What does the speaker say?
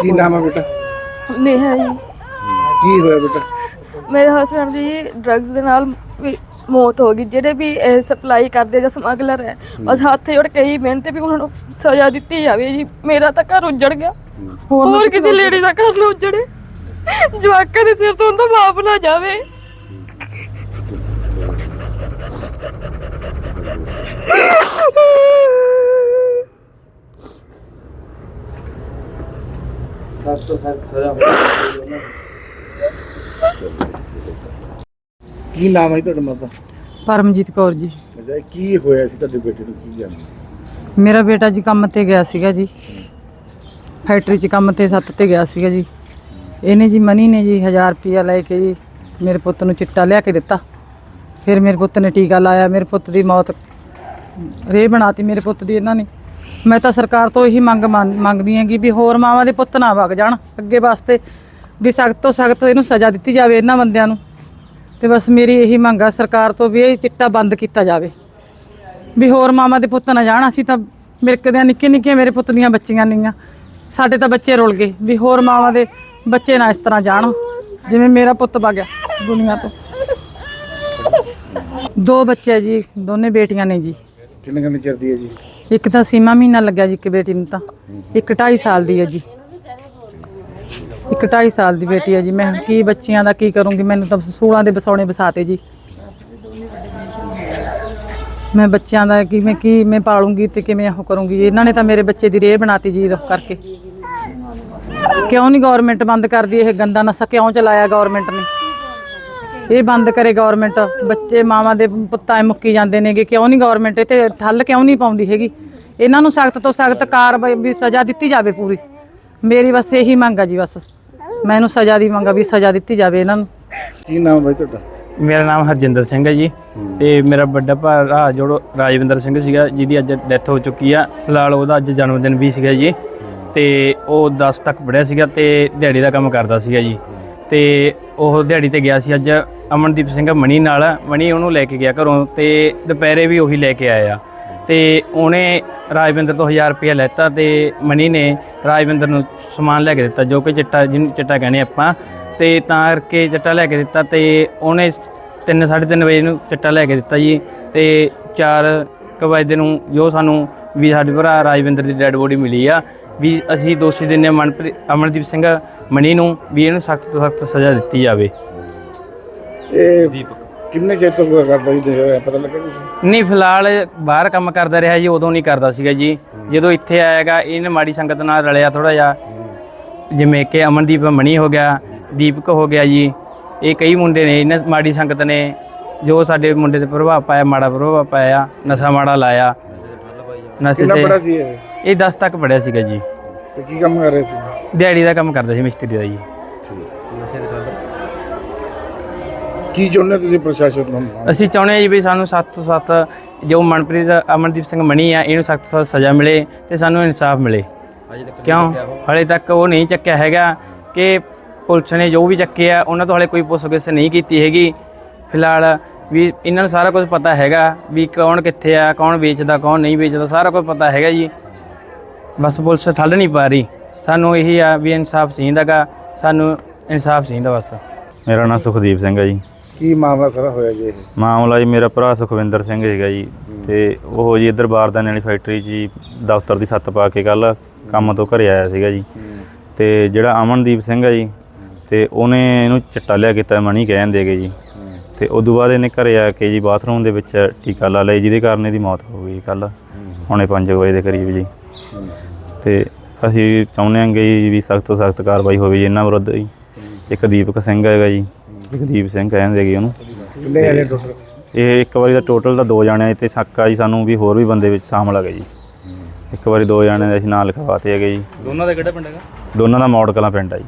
ਕੀ ਨਾਮ ਹੈ ਬੇਟਾ? ਨੇਹਾ ਜੀ। ਕੀ ਹੋਇਆ ਬੇਟਾ? ਮੇਰੇ ਹਸਬੰਡ ਦੀ ਡਰੱਗਸ ਦੇ ਨਾਲ ਵੀ ਮੌਤ ਹੋ ਗਈ ਜਿਹੜੇ ਵੀ ਸਪਲਾਈ ਕਰਦੇ ਜਾਂ ਸਮਗਲਰ ਹੈ ਬਸ ਹੱਥ ਜੋੜ ਕੇ ਹੀ ਮਿਹਨਤ ਵੀ ਉਹਨਾਂ ਨੂੰ ਸਜ਼ਾ ਦਿੱਤੀ ਜਾਵੇ ਜੀ। ਮੇਰਾ ਤਾਂ ਘਰ ਉੱਜੜ ਗਿਆ। ਹੋਰ ਕਿਸੇ ਲੇਡੀ ਦਾ ਘਰ ਨਾ ਉੱਜੜੇ। ਜਵਾਕਾਂ ਦੇ ਸਿਰ ਤੋਂ ਉਹਦਾ ਮਾਪ ਨਾ ਜਾਵੇ। ਕੀ ਨਾਮ ਹੈ ਤੁਹਾਡਾ ਮਾਤਾ? ਪਰਮਜੀਤ ਕੌਰ ਜੀ। ਅੱਛਾ ਇਹ ਕੀ ਹੋਇਆ ਸੀ ਤੁਹਾਡੇ ਬੇਟੇ ਨੂੰ ਕੀ ਜਾਣਦੇ ਮੇਰਾ ਬੇਟਾ ਜੀ ਕੰਮ ਤੇ ਗਿਆ ਸੀਗਾ ਜੀ। ਫੈਕਟਰੀ 'ਚ ਕੰਮ ਤੇ ਸੱਤ ਤੇ ਗਿਆ ਸੀਗਾ ਜੀ। ਇਹਨੇ ਜੀ ਮਨੀ ਨੇ ਜੀ 1000 ਰੁਪਿਆ ਲੈ ਕੇ ਜੀ ਮੇਰੇ ਪੁੱਤ ਨੂੰ ਚਿੱਟਾ ਲਿਆ ਕੇ ਦਿੱਤਾ। ਫਿਰ ਮੇਰੇ ਪੁੱਤ ਨੇ ਟੀਕਾ ਲਾਇਆ ਮੇਰੇ ਪੁੱਤ ਦੀ ਮੌਤ ਰੇ ਬਣਾਤੀ ਮੇਰੇ ਪੁੱਤ ਦੀ ਇਹਨਾਂ ਨੇ। ਮੈਂ ਤਾਂ ਸਰਕਾਰ ਤੋਂ ਇਹੀ ਮੰਗ ਮੰਨ- ਮੰਗਦੀ ਹਾਂ ਕਿ ਵੀ ਹੋਰ ਮਾਵਾਂ ਦੇ ਪੁੱਤ ਨਾ ਵਗ ਜਾਣ ਅੱਗੇ ਵਾਸਤੇ, ਵੀ ਸਖਤ ਤੋਂ ਸਖਤ ਇਹਨੂੰ ਸਜ਼ਾ ਦਿੱਤੀ ਜਾਵੇ ਇਹਨਾਂ ਬੰਦਿਆਂ ਨੂੰ। ਤੇ ਬਸ ਮੇਰੀ ਇਹੀ ਮੰਗ ਆ ਸਰਕਾਰ ਤੋਂ ਵੀ ਇਹ ਚਿੱਟਾ ਬੰਦ ਕੀਤਾ ਜਾਵੇ। ਵੀ ਹੋਰ ਮਾਵਾਂ ਦੇ ਪੁੱਤ ਨਾ ਜਾਣ, ਅਸੀਂ ਤਾਂ ਮਿਲਕਦੇ ਆ ਨਿੱਕੇ ਨਿੱਕੇ ਮੇਰੇ ਪੁੱਤ ਦੀਆਂ ਬੱਚੀਆਂ ਨਹੀਂਆਂ ਸਾਡੇ ਤਾਂ ਬੱਚੇ ਰੁਲ ਗਏ, ਵੀ ਹੋਰ ਮਾਵਾਂ ਦੇ ਬੱਚੇ ਨਾ ਇਸ ਤਰ੍ਹਾਂ ਜਾਣ। ਜਿਵੇਂ ਮੇਰਾ ਪੁੱਤ ਵਗਿਆ ਗਿਆ ਦੁਨੀਆ ਤੋਂ। ਦੋ ਬੱਚੇ ਆ ਜੀ, ਦੋਨੇ ਬੇਟੀਆਂ ਨੇ ਜੀ। ਕਿੰਨੇ ਕਿੰਨੇ ਚਿਰ ਦੀ ਹੈ ਜੀ? ਇੱਕ ਤਾਂ ਸੀਮਾ ਮਹੀਨਾ ਲੱਗਿਆ ਜੀ ਇੱਕ ਬੇਟੀ ਨੂੰ ਤਾਂ। ਇੱਕ 2.5 ਸਾਲ ਦੀ ਹੈ ਜੀ। ਇੱਕ 2.5 ਸਾਲ ਦੀ ਬੇਟੀ ਹੈ ਜੀ। ਮੈਂ ਕੀ ਬੱਚਿਆਂ ਦਾ ਕੀ ਕਰੂੰਗੀ? ਮੈਨੂੰ ਤਾਂ ਸੂਲਾਂ ਦੇ ਬਸੌਣੇ ਬਸਾਤੇ ਜੀ। ਮੈਂ ਬੱਚਿਆਂ ਦਾ ਕਿਵੇਂ ਕੀ ਮੈਂ ਪਾਲੂੰਗੀ ਤੇ ਕਿਵੇਂ ਉਹ ਕਰੂੰਗੀ ਜੀ? ਇਹਨਾਂ ਨੇ ਤਾਂ ਮੇਰੇ ਬੱਚੇ ਦੀ ਰੇਹ ਬਣਾਤੀ ਜੀ ਰੁੱਖ ਕਰਕੇ। ਕਿਉਂ ਨਹੀਂ ਗਵਰਨਮੈਂਟ ਬੰਦ ਕਰਦੀ ਇਹ ਗੰਦਾ ਨਸ਼ਾ? ਕਿਉਂ ਚਲਾਇਆ ਗਵਰਨਮੈਂਟ ਨੇ? ਇਹ ਬੰਦ ਕਰੇ ਗਵਰਨਮੈਂਟ ਬੱਚੇ ਮਾਵਾਂ ਦੇ ਪੁੱਤਾਂ ਐ ਮੁੱਕੀ ਜਾਂਦੇ ਨੇਗੇ। ਕਿਉਂ ਨਹੀਂ ਗਵਰਨਮੈਂਟ ਇਹ ਤੇ ਠੱਲ ਕਿਉਂ ਨਹੀਂ ਪਾਉਂਦੀ ਹੈਗੀ? ਇਹਨਾਂ ਨੂੰ ਸਖਤ ਤੋਂ ਸਖਤ ਕਾਰਵਾਈ ਵੀ ਸਜ਼ਾ ਦਿੱਤੀ ਜਾਵੇ ਪੂਰੀ। ਮੇਰੀ ਬਸ ਇਹੀ ਮੰਗ ਆ ਜੀ ਬਸ। ਮੈਨੂੰ ਸਜ਼ਾ ਦੀ ਮੰਗ ਆ ਵੀ ਸਜ਼ਾ ਦਿੱਤੀ ਜਾਵੇ ਇਹਨਾਂ ਨੂੰ। ਕੀ ਨਾਮ ਹੈ ਤੁਹਾਡਾ? ਮੇਰਾ ਨਾਮ ਹਰਜਿੰਦਰ ਸਿੰਘ ਹੈ ਜੀ। ਤੇ ਮੇਰਾ ਵੱਡਾ ਭਰਾ ਜੋ ਰਾਜਵਿੰਦਰ ਸਿੰਘ ਸੀਗਾ ਜਿਹਦੀ ਅੱਜ ਡੈਥ ਹੋ ਚੁੱਕੀ ਆ। ਫਿਲਹਾਲ ਉਹਦਾ ਅੱਜ ਜਨਮ ਦਿਨ ਵੀ ਸੀਗਾ ਜੀ। ਤੇ ਉਹ 10 ਤੱਕ ਪੜਿਆ ਸੀਗਾ ਤੇ ਦਿਹਾੜੀ ਦਾ ਕੰਮ ਕਰਦਾ ਸੀਗਾ ਜੀ। ਤੇ ਉਹ ਦਿਹਾੜੀ ਤੇ ਗਿਆ ਸੀ, ਅੱਜ ਅਮਨਦੀਪ ਸਿੰਘ ਮਣੀ ਨਾਲ ਮਣੀ ਉਹਨੂੰ ਲੈ ਕੇ ਗਿਆ ਘਰੋਂ ਤੇ ਦੁਪਹਿਰੇ ਵੀ ਉਹੀ ਲੈ ਕੇ ਆਇਆ। ਤੇ ਉਹਨੇ ਰਾਜਵਿੰਦਰ ਤੋਂ 1000 ਰੁਪਏ ਲੈਤਾ ਤੇ ਮਣੀ ਨੇ ਰਾਜਵਿੰਦਰ ਨੂੰ ਸਮਾਨ ਲੈ ਕੇ ਦਿੱਤਾ, ਜੋ ਕਿ ਚਿੱਟਾ, ਜਿਹਨੂੰ ਚਿੱਟਾ ਕਹਿੰਦੇ ਆਪਾਂ। ਤੇ ਤਾਂ ਕਰਕੇ ਚਿੱਟਾ ਲੈ ਕੇ ਦਿੱਤਾ ਤੇ ਉਹਨੇ 3:30 ਵਜੇ ਨੂੰ ਚਿੱਟਾ ਲੈ ਕੇ ਦਿੱਤਾ ਜੀ। ਤੇ 4 ਵਜੇ ਨੂੰ ਜੋ ਸਾਨੂੰ ਵੀ ਸਾਡੇ ਭਰਾ ਰਾਜਵਿੰਦਰ ਦੀ ਡੈੱਡ ਬੋਡੀ ਮਿਲੀ ਆ। ਵੀ ਅਸੀਂ ਦੋਸ਼ੀ ਦਿੰਦੇ ਹਾਂ ਮਨਪ੍ਰੀਤ ਅਮਨਦੀਪ ਸਿੰਘ ਮਣੀ ਨੂੰ ਵੀ ਇਹਨੂੰ ਸਖਤ ਤੋਂ ਸਖਤ ਸਜ਼ਾ ਦਿੱਤੀ ਜਾਵੇ। ਇਹ ਕਿੰਨੇ ਚਿਰ ਤੋਂ ਕਰਦਾ ਜੀ ਹੋਇਆ ਪਤਾ ਲੱਗਾ ਕੁਛ? ਨਹੀਂ ਫਿਲਹਾਲ ਬਾਹਰ ਕੰਮ ਕਰਦਾ ਰਿਹਾ ਜੀ ਉਦੋਂ ਨਹੀਂ ਕਰਦਾ ਸੀਗਾ ਜੀ। ਜਦੋਂ ਇੱਥੇ ਆਏਗਾ ਇਹਨੇ ਮਾੜੀ ਸੰਗਤ ਨਾਲ ਰਲਿਆ ਥੋੜਾ ਜਿਹਾ। ਜਿਵੇਂ ਕਿ ਅਮਨਦੀਪ ਮਣੀ ਹੋ ਗਿਆ ਦੀਪਕ ਹੋ ਗਿਆ ਜੀ। ਇਹ ਕਈ ਮੁੰਡੇ ਨੇ ਇਹਨਾਂ ਮਾੜੀ ਸੰਗਤ ਨੇ ਜੋ ਸਾਡੇ ਮੁੰਡੇ ਤੇ ਪ੍ਰਭਾਵ ਪਾਇਆ ਮਾੜਾ ਪ੍ਰਭਾਵ ਪਾਇਆ ਨਸ਼ਾ ਮਾੜਾ ਲਾਇਆ। ਨਸ਼ੇ ਕਿੰਨਾ ਬੜਾ ਤੇ ਸੀ ਇਹ? ਇਹ 10 ਤੱਕ ਪੜਿਆ ਸੀਗਾ ਜੀ। ਤੇ ਕੀ ਕੰਮ ਕਰ ਰਹੇ ਸੀ? ਦਿਹਾੜੀ ਦਾ ਕੰਮ ਕਰਦਾ ਸੀ ਮਿਸਤਰੀ ਦਾ ਜੀ। ਕੀ ਚਾਹੁੰਦੇ ਤੁਸੀਂ ਪ੍ਰਸ਼ਾਸਨ ਨੂੰ ਅਸੀਂ ਚਾਹੁੰਦੇ ਹਾਂ ਜੀ ਵੀ ਸਾਨੂੰ ਸਖਤ ਤੋਂ ਸਖਤ ਜੋ ਮਨਪ੍ਰੀਤ ਅਮਨਦੀਪ ਸਿੰਘ ਮਣੀ ਆ ਇਹਨੂੰ ਸਖਤ ਤੋਂ ਸਖਤ ਸਜ਼ਾ ਮਿਲੇ ਤੇ ਸਾਨੂੰ ਇਨਸਾਫ ਮਿਲੇ। ਕਿਉਂ? ਹਲੇ ਤੱਕ ਉਹ ਨਹੀਂ ਚੱਕਿਆ ਹੈਗਾ ਕਿ ਪੁਲਿਸ ਨੇ ਜੋ ਵੀ ਚੱਕਿਆ ਉਹਨਾਂ ਤੋਂ ਹਲੇ ਕੋਈ ਪੁੱਛਗਿੱਛ ਨਹੀਂ ਕੀਤੀ ਹੈਗੀ। ਫਿਲਹਾਲ ਵੀ ਇਹਨਾਂ ਨੂੰ ਸਾਰਾ ਕੁਝ ਪਤਾ ਹੈਗਾ ਵੀ ਕੌਣ ਕਿੱਥੇ ਆ ਕੌਣ ਵੇਚਦਾ ਕੌਣ ਨਹੀਂ ਵੇਚਦਾ ਸਾਰਾ ਕੁਝ ਪਤਾ ਹੈਗਾ ਜੀ। ਬਸ ਪੁਲਿਸ ਠੱਲ ਨਹੀਂ ਪਾ ਰਹੀ। ਸਾਨੂੰ ਇਹੀ ਆ ਵੀ ਇਨਸਾਫ ਚਾਹੀਦਾਗਾ ਸਾਨੂੰ ਇਨਸਾਫ ਚਾਹੀਦਾ ਬਸ। ਮੇਰਾ ਨਾਮ ਸੁਖਦੀਪ ਸਿੰਘ ਹੈ ਜੀ। ਕੀ ਮਾਮਲਾ ਸਾਰਾ ਹੋਇਆ ਜੀ ਇਹ? ਮਾਮਲਾ ਜੀ ਮੇਰਾ ਭਰਾ ਸੁਖਵਿੰਦਰ ਸਿੰਘ ਹੈਗਾ ਜੀ। ਤੇ ਉਹ ਜੀ ਇੱਧਰ ਬਾਰਦਾਨੇ ਵਾਲੀ ਫੈਕਟਰੀ 'ਚ ਜੀ ਦਫ਼ਤਰ ਦੀ ਛੱਤ ਪਾ ਕੇ ਕੱਲ ਕੰਮ ਤੋਂ ਘਰੇ ਆਇਆ ਸੀਗਾ ਜੀ। ਤੇ ਜਿਹੜਾ ਅਮਨਦੀਪ ਸਿੰਘ ਹੈ ਜੀ ਤੇ ਉਹਨੇ ਇਹਨੂੰ ਚਿੱਟਾ ਲਿਆ ਕੀਤਾ ਮਣੀ ਕਹਿਣ ਦੇਗੇ ਜੀ। ਤੇ ਉਦੋਂ ਬਾਅਦ ਇਹਨੇ ਘਰੇ ਆ ਕੇ ਜੀ ਬਾਥਰੂਮ ਦੇ ਵਿੱਚ ਟੀਕਾ ਲਾ ਲਿਆ ਜਿਹਦੇ ਕਾਰਨ ਇਹਦੀ ਮੌਤ ਹੋ ਗਈ ਕੱਲ ਹੁਣੇ 5 ਵਜੇ ਦੇ ਕਰੀਬ ਜੀ। ਤੇ ਅਸੀਂ ਚਾਹੁੰਦੇ ਹਾਂ ਜੀ ਵੀ ਸਖਤ ਤੋਂ ਸਖਤ ਕਾਰਵਾਈ ਹੋਵੇ ਜੀ ਇਹਨਾਂ ਵਿਰੁੱਧ ਜੀ। ਇੱਕ ਦੀਪਕ ਸਿੰਘ ਹੈਗਾ ਜੀ ਜਗਦੀਪ ਸਿੰਘ ਕਹਿੰਦੇ ਜੀ ਉਹਨੂੰ। ਕਿੰਨੇ ਆਲੇ ਟੋਟਲ ਇਹ ਇੱਕ ਵਾਰੀ ਦਾ ਟੋਟਲ ਤਾਂ ਦੋ ਜਾਣੇ ਤੇ ਸ਼ੱਕ ਆ ਜੀ ਸਾਨੂੰ ਵੀ ਹੋਰ ਵੀ ਬੰਦੇ ਵਿੱਚ ਸ਼ਾਮਲ ਹੈਗੇ ਜੀ। ਇੱਕ ਵਾਰੀ ਦੋ ਜਾਣੇ ਦੇ ਅਸੀਂ ਨਾਂ ਲਿਖਵਾਤੇ ਹੈਗੇ ਜੀ। ਦੋਨਾਂ ਦਾ ਕਿਹੜਾ ਪਿੰਡ ਹੈਗਾ? ਦੋਨਾਂ ਦਾ ਮੌੜ ਕਲਾਂ ਪਿੰਡ ਆ ਜੀ।